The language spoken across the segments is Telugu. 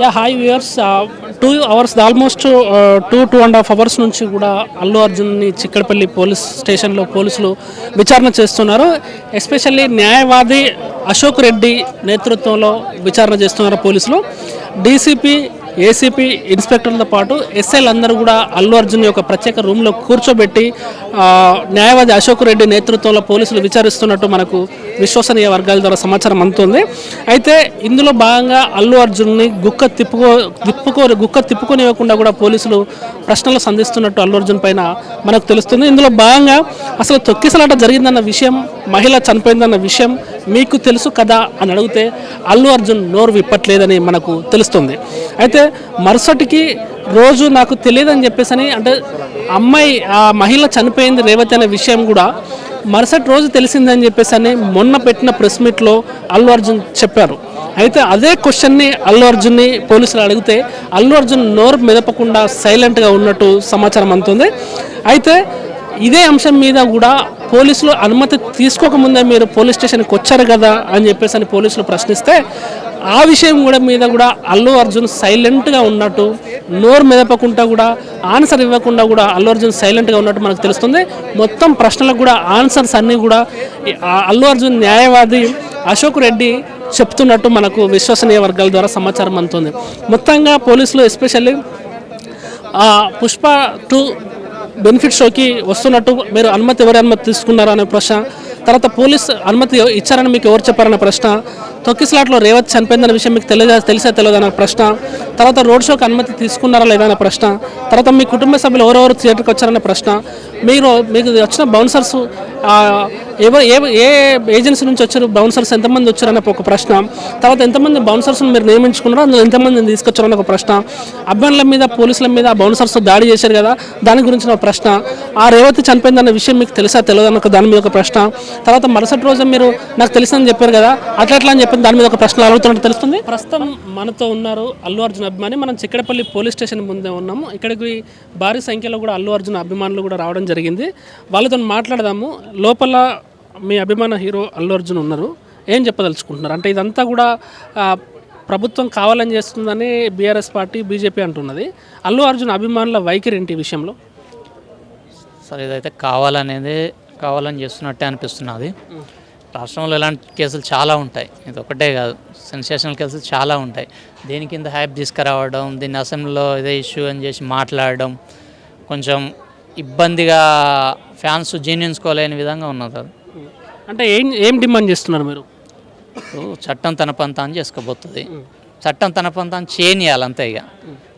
Yeah hi viewers two hours almost two two and half hours నుంచి కూడా అల్లు అర్జున్ని చిక్కడపల్లి పోలీస్ స్టేషన్లో పోలీసులు విచారణ చేస్తున్నారు. ఎస్పెషల్లీ న్యాయవాది అశోక్ రెడ్డి నేతృత్వంలో విచారణ చేస్తున్నారు పోలీసులు. డీసీపీ ఏసీపీ ఇన్స్పెక్టర్లతో పాటు ఎస్ఐలు అందరూ కూడా అల్లు అర్జున్ యొక్క ప్రత్యేక రూమ్లో కూర్చోబెట్టి న్యాయవాది అశోక్ రెడ్డి నేతృత్వంలో పోలీసులు విచారిస్తున్నట్టు మనకు విశ్వసనీయ వర్గాల ద్వారా సమాచారం అందుతుంది. అయితే ఇందులో భాగంగా అల్లు అర్జున్ని గుక్క తిప్పుకో తిప్పుకో గుక్క తిప్పుకొనివ్వకుండా కూడా పోలీసులు ప్రశ్నలు సంధిస్తున్నట్టు అల్లు అర్జున్ పైన మనకు తెలుస్తుంది. ఇందులో భాగంగా అసలు తొక్కిసలాట జరిగిందన్న విషయం మహిళ చనిపోయిందన్న విషయం మీకు తెలుసు కదా అని అడిగితే అల్లు అర్జున్ నోరు విప్పట్లేదని మనకు తెలుస్తుంది. అయితే మరుసటికి రోజు నాకు తెలియదని చెప్పేసి అని అంటే అమ్మాయి ఆ మహిళ చనిపోయింది రేవతి అనే విషయం కూడా మరుసటి రోజు తెలిసిందని చెప్పేసి అని మొన్న పెట్టిన ప్రెస్ మీట్లో అల్లు అర్జున్ చెప్పారు. అయితే అదే క్వశ్చన్ని అల్లు అర్జున్ని పోలీసులు అడిగితే అల్లు అర్జున్ నోరు మెదపకుండా సైలెంట్గా ఉన్నట్టు సమాచారం అందుతుంది. అయితే ఇదే అంశం మీద కూడా పోలీసులు అనుమతి తీసుకోకముందే మీరు పోలీస్ స్టేషన్కి వచ్చారు కదా అని చెప్పేసి అని పోలీసులు ప్రశ్నిస్తే ఆ విషయం కూడా మీద కూడా అల్లు అర్జున్ సైలెంట్గా ఉన్నట్టు నోరు మెదపకుండా కూడా ఆన్సర్ ఇవ్వకుండా కూడా అల్లు అర్జున్ సైలెంట్గా ఉన్నట్టు మనకు తెలుస్తుంది. మొత్తం ప్రశ్నలకు కూడా ఆన్సర్స్ అన్నీ కూడా అల్లు అర్జున్ న్యాయవాది అశోక్ రెడ్డి చెప్తున్నట్టు మనకు విశ్వసనీయ వర్గాల ద్వారా సమాచారం అందుతుంది. మొత్తంగా పోలీసులు ఎస్పెషల్లీ ఆ పుష్ప టూ బెనిఫిట్ షోకి వస్తున్నట్టు మీరు అనుమతి ఎవరి అనుమతి తీసుకున్నారా అనే ప్రశ్న తర్వాత పోలీస్ అనుమతి ఇచ్చారని మీకు ఎవరు చెప్పారనే ప్రశ్న తొక్కిస్లాట్లో రేవత్ చనిపోయిందన్న విషయం మీకు తెలియ తెలిసే తెలియదు ప్రశ్న? తర్వాత రోడ్ షోకి అనుమతి తీసుకున్నారా లేదా అన్న ప్రశ్న? తర్వాత మీ కుటుంబ సభ్యులు ఎవరెవరు థియేటర్కి వచ్చారన్న ప్రశ్న? మీరు మీకు వచ్చిన బౌన్సర్స్ ఎవరు ఏ ఏ ఏజెన్సీ నుంచి వచ్చారు? బౌన్సర్స్ ఎంతమంది వచ్చారన్న ఒక ప్రశ్న. తర్వాత ఎంతమంది బౌన్సర్స్ మీరు నియమించుకున్నారో అందులో ఎంతమందిని తీసుకొచ్చారని ఒక ప్రశ్న. అబ్బాయిల మీద పోలీసుల మీద బౌన్సర్స్ దాడి చేశారు కదా దాని గురించిన ఒక ప్రశ్న. ఆ రేవతి చనిపోయిందన్న విషయం మీకు తెలుసా తెలియదు? అన్న దాని మీద ఒక ప్రశ్న. తర్వాత మరుసటి రోజు మీరు నాకు తెలుసని చెప్పారు కదా అట్లా అట్లా అని చెప్పి దాని మీద ఒక ప్రశ్న అడుగుతున్నట్టు తెలుస్తుంది? ప్రస్తుతం మనతో ఉన్నారు అల్లు అర్జున్ అభిమాని. మనం చిక్కడపల్లి పోలీస్ స్టేషన్ ముందే ఉన్నాము. ఇక్కడికి భారీ సంఖ్యలో కూడా అల్లు అర్జున్ అభిమానులు కూడా రావడం జరిగింది. వాళ్ళతో మాట్లాడదాము. లోపల మీ అభిమాన హీరో అల్లు అర్జున్ ఉన్నారు. ఏం చెప్పదలుచుకుంటున్నారు? అంటే ఇదంతా కూడా ప్రభుత్వం కావాలని చేస్తుందని బీఆర్ఎస్ పార్టీ బీజేపీ అంటున్నది. అల్లు అర్జున్ అభిమానుల వైఖరి ఏంటి ఈ విషయంలో? సరే ఇదైతే కావాలనేది కావాలని చేస్తున్నట్టే అనిపిస్తున్నది. రాష్ట్రంలో ఇలాంటి కేసులు చాలా ఉంటాయి. ఇది ఒకటే కాదు. సెన్సేషనల్ కేసులు చాలా ఉంటాయి. దీని కింద హ్యాప్ తీసుకురావడం దీన్ని అసెంబ్లీలో ఇదే ఇష్యూ అని చేసి మాట్లాడడం కొంచెం ఇబ్బందిగా ఫ్యాన్స్ జీర్ణించుకోలేని విధంగా ఉన్నది అది. అంటే ఏం ఏం డిమాండ్ చేస్తున్నారు మీరు? చట్టం తన పంతాన్ని చేసుకోబోతుంది. చట్టం తన పంతాన్ని చేయనియాలి అంతే ఇక.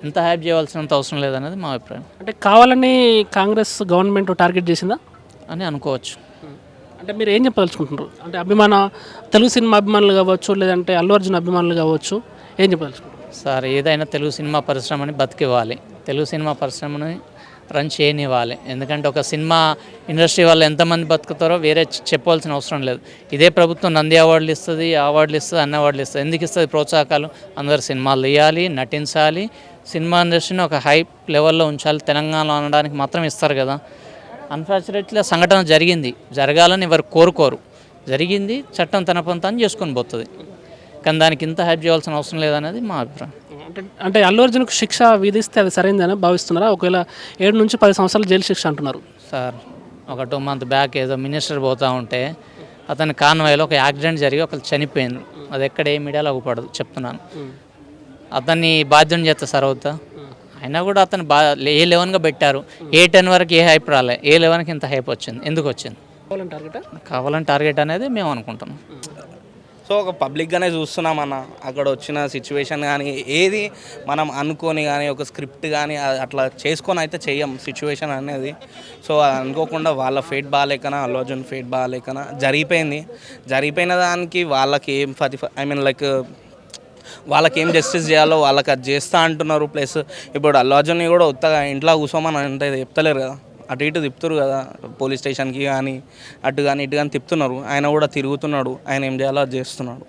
ఇంత హ్యాప్ చేయవలసినంత అవసరం లేదనేది మా అభిప్రాయం. అంటే కావాలని కాంగ్రెస్ గవర్నమెంట్ టార్గెట్ చేసిందా? అని అనుకోవచ్చు. అంటే మీరు ఏం చెప్పదలుచుకుంటున్నారు? అంటే అభిమాన తెలుగు సినిమా అభిమానులు కావచ్చు లేదంటే అల్లు అర్జున్ అభిమానులు కావచ్చు ఏం చెప్పదలుచుకుంటారు సార్ ఏదైనా తెలుగు సినిమా పరిశ్రమని బతికివ్వాలి. తెలుగు సినిమా పరిశ్రమని రన్ చేయనివ్వాలి. ఎందుకంటే ఒక సినిమా ఇండస్ట్రీ వాళ్ళు ఎంతమంది బతుకుతారో వేరే చెప్పవలసిన అవసరం లేదు. ఇదే ప్రభుత్వం నంది అవార్డులు ఇస్తుంది అవార్డులు ఇస్తుంది అన్ని అవార్డులు ఇస్తుంది. ఎందుకు ఇస్తుంది? ప్రోత్సాహకాలు. అందరు సినిమాలు తీయాలి నటించాలి. సినిమా ఇండస్ట్రీని ఒక హై లెవెల్లో ఉంచాలి. తెలంగాణలో అనడానికి మాత్రం ఇస్తారు కదా. అన్ఫార్చునేట్లీ సంఘటన జరిగింది. జరగాలని ఎవరు కోరుకోరు. జరిగింది చట్టం తన పొంతాన్ని చేసుకొని పోతుంది. కానీ దానికి ఇంత హైప్ చేయాల్సిన అవసరం లేదనేది మా అభిప్రాయం. అంటే అంటే అల్లు అర్జున్కు శిక్ష విధిస్తే అది సరైందని భావిస్తున్నారా? ఒకవేళ ఏడు నుంచి పది సంవత్సరాలు జైలు శిక్ష అంటున్నారు. సార్ ఒక టూ మంత్ బ్యాక్ ఏదో మినిస్టర్ పోతూ ఉంటే అతని కాన్వాయ్లో ఒక యాక్సిడెంట్ జరిగి ఒకరు చనిపోయింది అది ఎక్కడ ఏ మీడియాలో అవ్వకూడదు చెప్తున్నాను. అతన్ని బాధ్యం చేస్తా సార్ అవుతా? అయినా కూడా అతను బా ఏ లెవెన్గా పెట్టారు? ఏ టెన్ వరకు ఏ హైప్ రాలే? ఏ లెవెన్కి ఇంత హైప్ వచ్చింది? ఎందుకు వచ్చింది? కావాలని టార్గెట్ కావాలని టార్గెట్ అనేది మేము అనుకుంటున్నాం. సో ఒక పబ్లిక్గానే చూస్తున్నామన్న. అక్కడ వచ్చిన సిచ్యువేషన్ కానీ ఏది మనం అనుకొని కానీ ఒక స్క్రిప్ట్ కానీ అట్లా చేసుకొని అయితే చెయ్యం సిచ్యువేషన్ అనేది. సో అది అనుకోకుండా వాళ్ళ ఫేట్ బాగాలేకనా అల్లు అర్జున్ ఫేట్ బాగాలేకనా? జరిగిపోయింది. జరిగిపోయిన దానికి వాళ్ళకి ఏం ప్రతి ఐ మీన్ లైక్ వాళ్ళకి ఏం జస్టిస్ చేయాలో వాళ్ళకి అది చేస్తా అంటున్నారు. ప్లస్ ఇప్పుడు అల్లు అర్జున్ని కూడా ఉత్తగా ఇంట్లో కూర్చోమని అంటే చెప్తలేరు కదా. అటు ఇటు తిప్పుతారు కదా పోలీస్ స్టేషన్కి కానీ అటు కానీ ఇటు కానీ తిప్పుతున్నారు. ఆయన కూడా తిరుగుతున్నాడు. ఆయన ఏం చేయాలో అది చేస్తున్నాడు.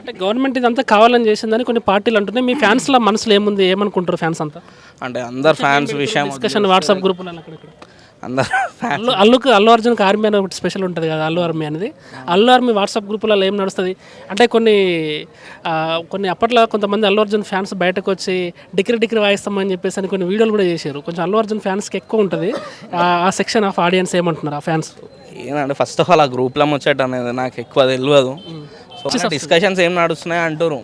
అంటే గవర్నమెంట్ ఇదంతా కావాలని చేసిందని కొన్ని పార్టీలు అంటున్నాయి. మీ ఫ్యాన్స్ల మనసులో ఏముంది? ఏమనుకుంటారు ఫ్యాన్స్ అంతా? అంటే అందరు ఫ్యాన్స్ విషయం డిస్కషన్ వాట్సాప్ గ్రూపులలో అక్కడక్కడ. అందరూ అల్లుకు అల్లు అర్జున్కి ఆర్మీ అని ఒకటి స్పెషల్ ఉంటుంది కదా అల్లు ఆర్మీ అనేది. అల్లు ఆర్మీ వాట్సాప్ గ్రూపులలో ఏం నడుస్తుంది? అంటే కొన్ని కొన్ని అప్పట్లో కొంతమంది అల్లు అర్జున్ ఫ్యాన్స్ బయటకు వచ్చి డిగ్రీ డిగ్రీ వాయిస్తామని చెప్పేసి అని కొన్ని వీడియోలు కూడా చేశారు. కొంచెం అల్లు అర్జున్ ఫ్యాన్స్కి ఎక్కువ ఉంటుంది. ఆ- ఆ సెక్షన్ ఆఫ్ ఆడియన్స్ ఏమంటున్నారు ఆ ఫ్యాన్స్ ఏంటంటే ఫస్ట్ ఆఫ్ ఆల్ ఆ గ్రూప్లో ముచ్చట అనేది నాకు ఎక్కువ తెలియదు సో డిస్కషన్స్ ఏం నడుస్తున్నాయి అంటారు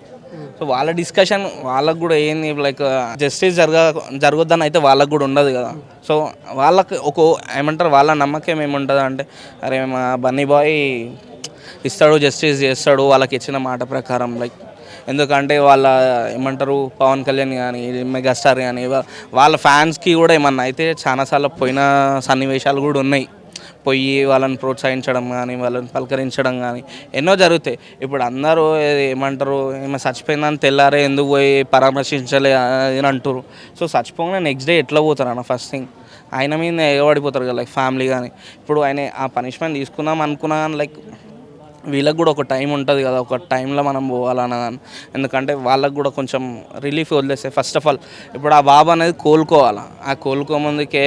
సో వాళ్ళ డిస్కషన్ వాళ్ళకు కూడా ఏంది లైక్ జస్టిస్ జరగ జరగొద్దని అయితే వాళ్ళకు కూడా ఉండదు కదా. సో వాళ్ళకి ఒక ఏమంటారు వాళ్ళ నమ్మకం ఏముంటుంది అంటే అరే మా బన్నీ బాయ్ ఇస్తాడు జస్టిస్ చేస్తాడు వాళ్ళకి ఇచ్చిన మాట ప్రకారం లైక్ ఎందుకంటే వాళ్ళ ఏమంటారు పవన్ కళ్యాణ్ కానీ మెగాస్టార్ కానీ వాళ్ళ ఫ్యాన్స్కి కూడా ఏమన్నా అయితే చాలాసార్లు పోయిన సన్నివేశాలు కూడా ఉన్నాయి. పొయ్యి వాళ్ళని ప్రోత్సహించడం కానీ వాళ్ళని పలకరించడం కానీ ఎన్నో జరుగుతాయి. ఇప్పుడు అందరూ ఏమంటారు ఏమో చచ్చిపోయిందని తెల్లారే ఎందుకు పోయి పరామర్శించలే అని అంటారు సో చచ్చిపోగానే నెక్స్ట్ డే ఎట్లా పోతారు అన్న ఫస్ట్ థింగ్ ఆయన మీద ఎగబడిపోతారు కదా లైక్ ఫ్యామిలీ కానీ. ఇప్పుడు ఆయన ఆ పనిష్మెంట్ తీసుకుందాం అనుకున్నా కానీ లైక్ వీళ్ళకి కూడా ఒక టైం ఉంటుంది కదా ఒక టైంలో మనం పోవాలన్నదాన్ని ఎందుకంటే వాళ్ళకి కూడా కొంచెం రిలీఫ్ వదిలేస్తే ఫస్ట్ ఆఫ్ ఆల్ ఇప్పుడు ఆ బాబు అనేది కోలుకోవాలి? ఆ కోలుకోముందుకే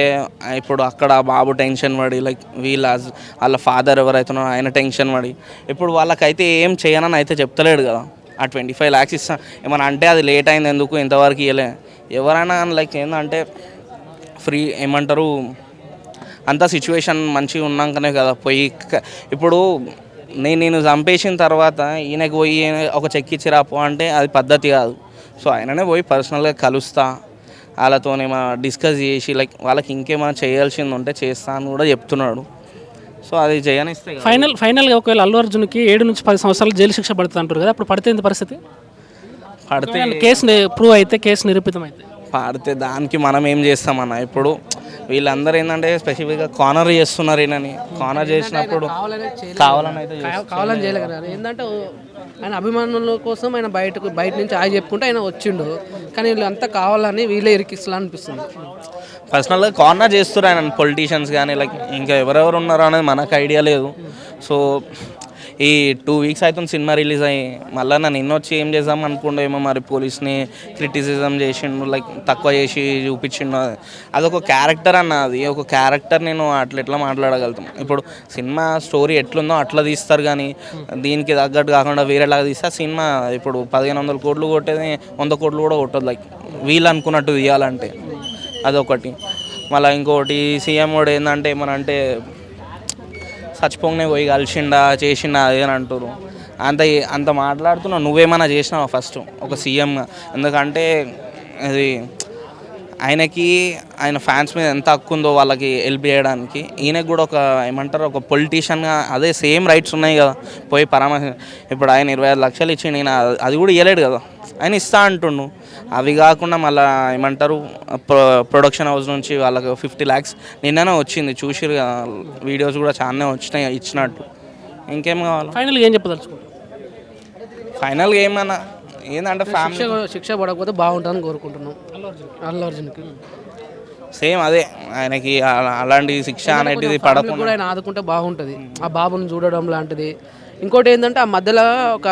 ఇప్పుడు అక్కడ ఆ బాబు టెన్షన్ పడి లైక్ వీళ్ళ వాళ్ళ ఫాదర్ ఎవరైతున్నారో ఆయన టెన్షన్ పడి ఇప్పుడు వాళ్ళకైతే ఏం చేయనని అయితే చెప్తలేడు కదా. ఆ ట్వంటీ ఫైవ్ ల్యాక్స్ ఇస్తా ఏమన్నా అంటే అది లేట్ అయింది ఎందుకు? ఇంతవరకు ఇవ్వలే ఎవరైనా లైక్ ఏంటంటే ఫ్రీ ఏమంటారు అంత సిచ్యువేషన్ మంచిగా ఉన్నాకనే కదా. పోయి ఇప్పుడు నేను నేను చంపేసిన తర్వాత ఈయనకి పోయి ఒక చెక్ ఇచ్చి రాపో అంటే అది పద్ధతి కాదు. సో ఆయననే పోయి పర్సనల్గా కలుస్తా. వాళ్ళతోనేమో డిస్కస్ చేసి లైక్ వాళ్ళకి ఇంకేమైనా చేయాల్సింది ఉంటే చేస్తా అని కూడా చెప్తున్నాడు. సో అది చేయనిస్తే. ఫైనల్ ఫైనల్గా ఒకవేళ అల్లు అర్జున్కి ఏడు నుంచి పది సంవత్సరాలు జైలు శిక్ష పడుతుంది అంటారు కదా అప్పుడు పడితే పరిస్థితి? పడితే కేసు ప్రూవ్ అయితే కేసు నిరూపితం అయితే పాడితే దానికి మనం ఏం చేస్తామన్న ఇప్పుడు వీళ్ళందరూ ఏంటంటే స్పెసిఫిక్గా కార్నర్ చేస్తున్నారు ఈయనని. కార్నర్ చేసినప్పుడు కావాలని అయితే చేస్తున్నారు. కావాలని చేయలే కదా. ఏంటంటే ఆయన అభిమానుల కోసం ఆయన బయటకు బయట నుంచి ఆయన చెప్పుకుంటే ఆయన వచ్చిండు. కానీ వీళ్ళు అంతా కావాలని వీళ్ళే ఇరికిస్లా అనిపిస్తుంది. పర్సనల్గా కార్నర్ చేస్తారు ఆయన పొలిటీషియన్స్ కానీ లైక్ ఇంకా ఎవరెవరు ఉన్నారో అనేది మనకు ఐడియా లేదు. సో ఈ టూ వీక్స్ అవుతుంది సినిమా రిలీజ్ అయ్యి. మళ్ళీ నన్ను ఇన్నొచ్చి ఏం చేద్దాం అనుకుండేమో మరి పోలీస్ని క్రిటిసిజం చేసిండు లైక్ తక్కువ చేసి చూపించిండు. అదొక క్యారెక్టర్ అన్న అది. ఒక క్యారెక్టర్ నేను అట్లా ఎట్లా మాట్లాడగలుగుతాం. ఇప్పుడు సినిమా స్టోరీ ఎట్లుందో అట్లా తీస్తారు కానీ దీనికి తగ్గట్టు కాకుండా వేరేలాగా తీస్తే సినిమా ఇప్పుడు పదిహేను వందల కోట్లు కొట్టేది వంద కోట్లు కూడా కొట్టదు. లైక్ వీళ్ళు అనుకున్నట్టు తీయాలంటే. అదొకటి. మళ్ళీ ఇంకోటి సీఎం కూడా ఏంటంటే ఏమనంటే చచ్చిపోగానే పోయి కలిసిండా చేసిండా అదే అని అంటారు అంత అంత మాట్లాడుతున్నావు నువ్వేమైనా చేసినావా ఫస్ట్ ఒక సీఎం ఎందుకంటే అది ఆయనకి ఆయన ఫ్యాన్స్ మీద ఎంత హక్కు ఉందో వాళ్ళకి హెల్ప్ చేయడానికి ఈయనకు కూడా ఒక ఏమంటారు ఒక పొలిటీషియన్గా అదే సేమ్ రైట్స్ ఉన్నాయి కదా పోయి పరామర్శ ఇప్పుడు ఆయన ఇరవై ఐదు లక్షలు ఇచ్చిండు ఈయన అది కూడా ఇవ్వలేడు కదా. ఆయన ఇస్తా అంటుండు. అవి కాకుండా మళ్ళీ ఏమంటారు ప్రొ- ప్రొడక్షన్ హౌస్ నుంచి వాళ్ళకి ఫిఫ్టీ ల్యాక్స్ నిన్ననే వచ్చింది చూసిరు కదా వీడియోస్ కూడా చాలానే వచ్చినాయి ఇచ్చినట్టు. ఇంకేం కావాలి? ఫైనల్గా ఏం చెప్పదలుచుకుంటారు ఫైనల్గా ఏమన్నా ఏంటంటే ఫ్యామిలీ శిక్ష శిక్ష పడకపోతే బాగుంటుందని కోరుకుంటున్నాం. అల్లు అర్జున్కి సేమ్ అదే ఆయనకి అలా- అలాంటి శిక్ష ఫ్యామిలీ పడకుండా కూడా ఆయన ఆదుకుంటే బాగుంటుంది. ఆ బాబుని చూడడం లాంటిది. ఇంకోటి ఏంటంటే ఆ మధ్యలో ఒక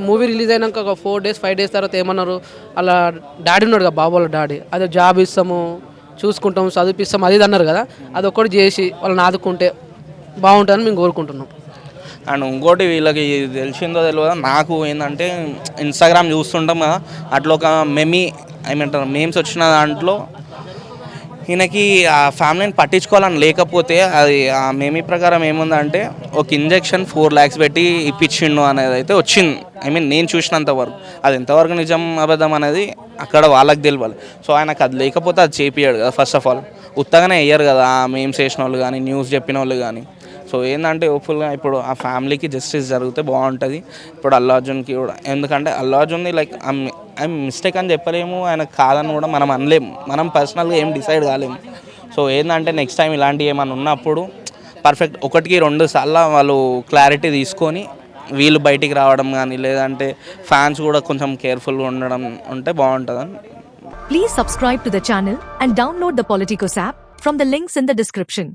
మూవీ రిలీజ్ అయినాక ఒక ఫోర్ డేస్ ఫైవ్ డేస్ తర్వాత ఏమన్నారు? అలా డాడీ ఉన్నాడు కదా బాబు వాళ్ళ డాడీ. అదే జాబ్ ఇస్తాము చూసుకుంటాం చదివిస్తాం అది అన్నారు కదా. అది ఒక్కటి చేసి వాళ్ళని ఆదుకుంటే బాగుంటుందని మేము కోరుకుంటున్నాం. అండ్ ఇంకోటి వీళ్ళకి తెలిసిందో తెలియదు నాకు ఏంటంటే ఇన్స్టాగ్రామ్ చూస్తుంటాం కదా అట్లా ఒక మెమీ ఏమంటారు మేమ్స్ వచ్చిన దాంట్లో ఈయనకి ఆ ఫ్యామిలీని పట్టించుకోవాలని లేకపోతే అది ఆ మేమీ ప్రకారం ఏముందంటే ఒక ఇంజెక్షన్ ఫోర్ ల్యాక్స్ పెట్టి ఇప్పించిండు అనేది అయితే వచ్చింది. ఐ మీన్ నేను చూసినంత వరకు. అది ఎంతవరకు నిజం అబద్ధం అనేది అక్కడ వాళ్ళకి తెలియాలి సో ఆయనకు అది లేకపోతే అది చేపియాడు కదా ఫస్ట్ ఆఫ్ ఆల్ ఉత్తగానే వేయరు కదా ఆ మేమ్స్ చేసిన వాళ్ళు కానీ న్యూస్ చెప్పిన వాళ్ళు కానీ. సో ఏంటంటే హోప్ఫుల్గా ఇప్పుడు ఆ ఫ్యామిలీకి జస్టిస్ జరిగితే బాగుంటుంది. ఇప్పుడు అల్లు అర్జున్కి కూడా. ఎందుకంటే అల్లు అర్జున్ది లైక్ ఐ మిస్టేక్ అని చెప్పలేము. ఆయన కాదని కూడా మనం అనలేము. మనం పర్సనల్గా ఏం డిసైడ్ కాలేము. సో ఏంటంటే నెక్స్ట్ టైం ఇలాంటివి ఏమైనా ఉన్నప్పుడు పర్ఫెక్ట్ ఒకటికి రెండు సార్లు వాళ్ళు క్లారిటీ తీసుకొని వీళ్ళు బయటికి రావడం కానీ లేదంటే ఫ్యాన్స్ కూడా కొంచెం కేర్ఫుల్గా ఉండడం ఉంటే బాగుంటుందని. Please subscribe to the channel and download the Politicos app from the links in the description